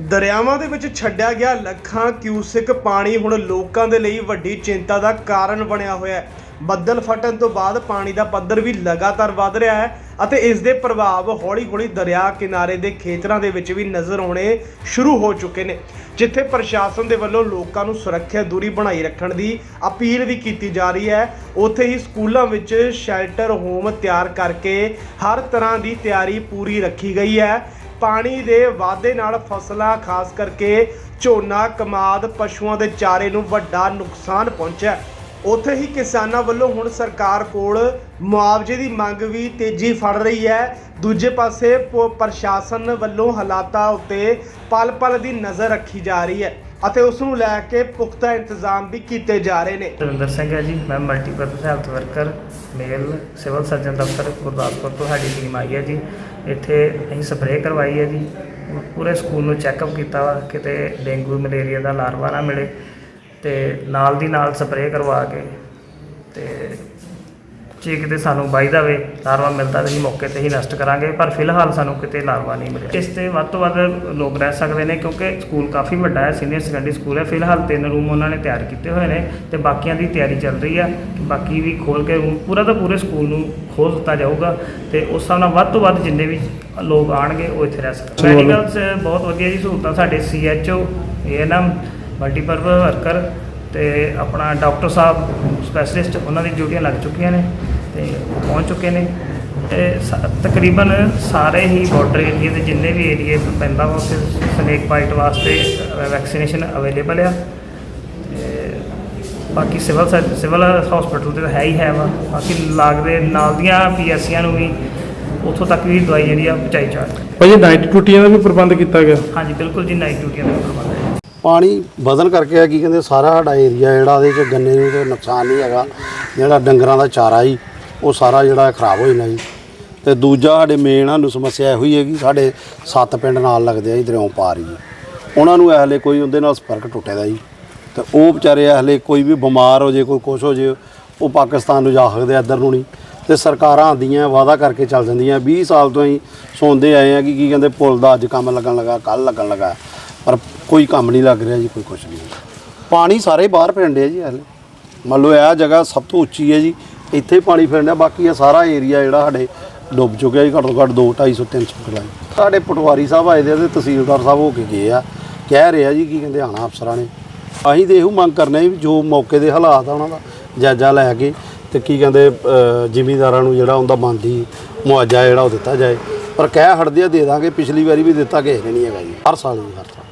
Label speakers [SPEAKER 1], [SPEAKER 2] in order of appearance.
[SPEAKER 1] ਦਰਿਆਵਾਂ ਦੇ ਵਿੱਚ ਛੱਡਿਆ ਗਿਆ ਲੱਖਾਂ ਕਿਊਸਿਕ ਪਾਣੀ ਹੁਣ ਲੋਕਾਂ ਦੇ ਲਈ ਵੱਡੀ ਚਿੰਤਾ ਦਾ ਕਾਰਨ ਬਣਿਆ ਹੋਇਆ ਹੈ। ਬੱਦਲ ਫਟਣ ਤੋਂ ਬਾਅਦ ਪਾਣੀ ਦਾ ਪੱਧਰ ਵੀ ਲਗਾਤਾਰ ਵੱਧ ਰਿਹਾ ਹੈ ਅਤੇ ਇਸ ਦੇ ਪ੍ਰਭਾਵ ਹੌਲੀ-ਹੌਲੀ ਦਰਿਆ ਕਿਨਾਰੇ ਦੇ ਖੇਤਰਾਂ ਦੇ ਵਿੱਚ ਵੀ ਨਜ਼ਰ ਆਉਣੇ ਸ਼ੁਰੂ ਹੋ ਚੁੱਕੇ ਨੇ, ਜਿੱਥੇ ਪ੍ਰਸ਼ਾਸਨ ਦੇ ਵੱਲੋਂ ਲੋਕਾਂ ਨੂੰ ਸੁਰੱਖਿਅਤ ਦੂਰੀ ਬਣਾਈ ਰੱਖਣ ਦੀ ਅਪੀਲ ਵੀ ਕੀਤੀ ਜਾ ਰਹੀ ਹੈ। ਉੱਥੇ ਹੀ ਸਕੂਲਾਂ ਵਿੱਚ ਸ਼ੈਲਟਰ ਹੋਮ ਤਿਆਰ ਕਰਕੇ ਹਰ ਤਰ੍ਹਾਂ ਦੀ ਤਿਆਰੀ ਪੂਰੀ ਰੱਖੀ ਗਈ ਹੈ। ਪਾਣੀ ਦੇ ਵਾਧੇ ਨਾਲ ਫਸਲਾਂ, ਖਾਸ ਕਰਕੇ ਝੋਨਾ, ਕਮਾਦ, ਪਸ਼ੂਆਂ ਦੇ ਚਾਰੇ ਨੂੰ ਵੱਡਾ ਨੁਕਸਾਨ ਪਹੁੰਚਿਆ ਉੱਥੇ ਹੀ ਕਿਸਾਨਾਂ ਵੱਲੋਂ ਹੁਣ ਸਰਕਾਰ ਕੋਲ ਮੁਆਵਜ਼ੇ ਦੀ ਮੰਗ ਵੀ ਤੇਜ਼ੀ ਫੜ ਰਹੀ ਹੈ। ਦੂਜੇ ਪਾਸੇ ਪ- ਪ੍ਰਸ਼ਾਸਨ ਵੱਲੋਂ ਹਾਲਾਤਾਂ ਉੱਤੇ ਪਲ-ਪਲ ਦੀ ਨਜ਼ਰ ਰੱਖੀ ਜਾ ਰਹੀ ਹੈ। ਅਤੇ ਉਸ ਨੂੰ ਲੈ ਕੇ ਪੁਖਤਾ ਇੰਤਜ਼ਾਮ ਵੀ ਕੀਤੇ ਜਾ ਰਹੇ ਨੇ।
[SPEAKER 2] ਰਵਿੰਦਰ ਸਿੰਘ ਹੈ ਜੀ, ਮੈਂ multipurpose health worker, male civil surgeon ਦਫ਼ਤਰ, ਗੁਰਦਾਸਪੁਰ ਤੋਂ ਸਾਡੀ ਟੀਮ ਆਈ ਹੈ ਜੀ। ਇੱਥੇ ਅਸੀਂ ਸਪਰੇਅ ਕਰਵਾਈ ਹੈ ਜੀ। ਪੂਰੇ ਸਕੂਲ ਨੂੰ ਚੈੱਕਅਪ ਕੀਤਾ ਵਾ, ਕਿਤੇ ਡੇਂਗੂ, ਮਲੇਰੀਆ ਦਾ ਲਾਰਵਾ ਨਾ ਮਿਲੇ ਤੇ ਨਾਲ ਦੀ ਨਾਲ ਸਪਰੇਅ ਕਰਵਾ ਕੇ ਤੇ ਜੇ ਕਿਤੇ ਸਾਨੂੰ ਬਾਈ ਦਾ ਵੇ ਲਾਰਵਾ ਮਿਲਦਾ ਤਾਂ ਅਸੀਂ ਮੌਕੇ ਤੇ ਹੀ ਨਸ਼ਟ ਕਰਾਂਗੇ ਪਰ ਫਿਲਹਾਲ ਸਾਨੂੰ ਕਿਤੇ ਲਾਰਵਾ ਨਹੀਂ ਮਿਲਿਆ। ਇਸ ਤੇ ਵੱਧ ਤੋਂ ਵੱਧ ਲੋਕ ਰਹਿ ਸਕਦੇ ਨੇ ਕਿਉਂਕਿ ਸਕੂਲ ਕਾਫੀ ਵੱਡਾ ਹੈ ਸੀਨੀਅਰ ਸੈਕੰਡਰੀ ਸਕੂਲ ਹੈ। ਫਿਲਹਾਲ ਤਿੰਨ ਰੂਮ ਉਹਨਾਂ ਨੇ ਤਿਆਰ ਕੀਤੇ ਹੋਏ ਨੇ ਤੇ ਬਾਕੀਆਂ ਦੀ ਤਿਆਰੀ ਚੱਲ ਰਹੀ ਆ ਬਾਕੀ ਵੀ ਖੋਲ ਕੇ ਰੂਮ ਪੂਰਾ ਦਾ ਪੂਰੇ ਸਕੂਲ ਨੂੰ ਖੋਲ ਦਿੱਤਾ ਜਾਊਗਾ ਤੇ ਉਸ ਹਿਸਾਬ ਨਾਲ ਵੱਧ ਤੋਂ ਵੱਧ ਜਿੰਨੇ ਵੀ ਲੋਕ ਆਣਗੇ ਉਹ ਇੱਥੇ ਰਹਿ ਸਕਦੇ ਮੈਡੀਕਲ 'ਚ ਬਹੁਤ ਵਧੀਆ ਜੀ ਸਹੂਲਤਾਂ ਸਾਡੇ ਸੀਐਚਓ ਏਐਨਐਮ ਮਲਟੀਪਰਪਸ ਵਰਕਰ ਤੇ ਆਪਣਾ ਡਾਕਟਰ ਸਾਹਿਬ ਸਪੈਸ਼ਲਿਸਟ ਉਹਨਾਂ ਦੀ ਡਿਊਟੀਆਂ ਲੱਗ ਚੁੱਕੀਆਂ ਨੇ। ਤੇ ਪਹੁੰਚ ਚੁੱਕੇ ਨੇ। ਤੇ ਸ- ਤਕਰੀਬਨ ਸਾਰੇ ਹੀ ਬਾਰਡਰ ਏਰੀਏ ਦੇ ਜਿੰਨੇ ਵੀ ਏਰੀਏ ਪੈਂਦਾ ਵਾ ਉੱਥੇ ਸਨੇਕ ਬਾਈਟ ਵਾਸਤੇ ਵੈਕਸੀਨੇਸ਼ਨ ਅਵੇਲੇਬਲ ਆ। ਤੇ ਬਾਕੀ ਸਿਵਲ ਸਰ- ਸਿਵਲ ਹਸਪੀਟਲ ਤੇ ਤਾਂ ਹੈ ਹੀ ਹੈ ਵਾ। ਬਾਕੀ ਲਾਗਦੇ ਨਾਲ ਦੀਆਂ ਪੀਐਸਸੀਆਂ ਨੂੰ ਵੀ ਉੱਥੋਂ ਤੱਕ ਵੀ ਦਵਾਈ ਜਿਹੜੀ ਆ ਪਹੁੰਚਾਈ ਜਾ ਰਹੀ ਹੈ।
[SPEAKER 3] ਭਾਜੀ ਨਾਈਟ ਡਿਊਟੀਆਂ ਦਾ ਵੀ ਪ੍ਰਬੰਧ ਕੀਤਾ ਗਿਆ?
[SPEAKER 2] ਹਾਂਜੀ ਬਿਲਕੁਲ ਜੀ ਨਾਈਟ ਡਿਊਟੀਆਂ ਦਾ ਵੀ ਪ੍ਰਬੰਧ ਹੈ।
[SPEAKER 4] ਪਾਣੀ ਵਧਣ ਕਰਕੇ ਆ ਕੀ ਕਹਿੰਦੇ ਸਾਰਾ ਸਾਡਾ ਏਰੀਆ ਜਿਹੜਾ ਉਹਦੇ ਚ ਗੰਨੇ ਨੂੰ ਤੇ ਨੁਕਸਾਨ ਨਹੀਂ ਹੈਗਾ ਜਿਹੜਾ ਡੰਗਰਾਂ ਦਾ ਚਾਰਾ ਹੀ। ਉਹ ਸਾਰਾ ਜਿਹੜਾ ਖਰਾਬ ਹੋ ਜਾਣਾ ਜੀ। ਤੇ ਦੂਜਾ ਸਾਡੇ ਮੇਨ ਸਾਨੂੰ ਸਮੱਸਿਆ ਇਹੋ ਹੀ ਹੈ ਹੈਗੀ ਸਾਡੇ ਸੱਤ ਪਿੰਡ ਨਾਲ ਲੱਗਦੇ ਆ ਜੀ ਦਰਿਆਓਂ ਪਾਰ ਜੀ ਉਹਨਾਂ ਨੂੰ ਹਲੇ ਕੋਈ ਉਹਦੇ ਨਾਲ ਸੰਪਰਕ ਟੁੱਟੇ ਦਾ ਜੀ। ਤੇ ਉਹ ਵਿਚਾਰੇ ਹਲੇ ਕੋਈ ਵੀ ਬਿਮਾਰ ਹੋ ਜੇ, ਕੋਈ ਕੁਛ ਹੋ ਜੇ, ਉਹ ਪਾਕਿਸਤਾਨ ਨੂੰ ਜਾ ਸਕਦੇ ਇੱਧਰ ਨੂੰ ਨਹੀਂ। ਤੇ ਸਰਕਾਰਾਂ ਆਂਦੀਆਂ ਵਾਅਦਾ ਕਰਕੇ ਚੱਲ ਜਾਂਦੀਆਂ। 20 ਸਾਲ ਤੋਂ ਹੀ ਸੁਣਦੇ ਆਏ ਆ ਕਿ ਕੀ ਕਹਿੰਦੇ, ਪੁਲ ਦਾ ਅੱਜ ਕੰਮ ਲੱਗਣ ਲੱਗਾ ਕੱਲ ਲੱਗਣ ਲੱਗਾ। ਪਰ ਕੋਈ ਕੰਮ ਨਹੀਂ ਲੱਗ ਰਿਹਾ ਜੀ, ਕੋਈ ਕੁਛ ਨਹੀਂ। ਪਾਣੀ ਸਾਰੇ ਬਾਹਰ ਪੈਂਦੇ ਆ ਜੀ ਹਲੇ ਮੰਨ ਲਓ ਇਹ ਜਗ੍ਹਾ ਸਭ ਤੋਂ ਉੱਚੀ ਹੈ ਜੀ। ਇੱਥੇ ਪਾਣੀ ਫਿਰਦਾ ਬਾਕੀ ਇਹ ਸਾਰਾ ਏਰੀਆ ਜਿਹੜਾ ਸਾਡੇ ਡੁੱਬ ਚੁੱਕਿਆ ਜੀ ਘੱਟੋ ਘੱਟ 2 250 300 ਕਿਲਾ ਸਾਡੇ ਪਟਵਾਰੀ ਸਾਹਿਬ ਆਏ ਦੇ ਆ ਤੇ ਤਹਿਸੀਲਦਾਰ ਸਾਹਿਬ ਹੋ ਕੇ ਗਏ ਆ। ਕਹਿ ਰਿਹਾ ਜੀ ਕੀ ਕਹਿੰਦੇ ਆਣਾ ਅਫਸਰਾਂ ਨੇ। ਅਸੀਂ ਤੇ ਇਹੋ ਮੰਗ ਕਰਨੇ ਵੀ ਜੋ ਮੌਕੇ ਦੇ ਹਾਲਾਤ ਆ ਉਹਨਾਂ ਦਾ ਜਾਇਜ਼ਾ ਲੈ ਕੇ ਤੇ ਕੀ ਕਹਿੰਦੇ ਅ, ਜ਼ਿਮੀਂਦਾਰਾਂ ਨੂੰ ਜਿਹੜਾ ਉਹਦਾ ਬਣਦੀ ਮੁਆਵਜ਼ਾ ਜਿਹੜਾ ਉਹ ਦਿੱਤਾ ਜਾਏ। ਪਰ ਕਹਿ ਹਟਦੇ ਆ ਦੇ ਦਾਂਗੇ ਪਿਛਲੀ ਵਾਰੀ ਵੀ ਦਿੱਤਾ ਕਿਸੇ ਨੇ ਨਹੀਂ ਹੈਗਾ ਜੀ। ਹਰ ਸਾਲ ਹੀ ਹਰ ਸਾਲ।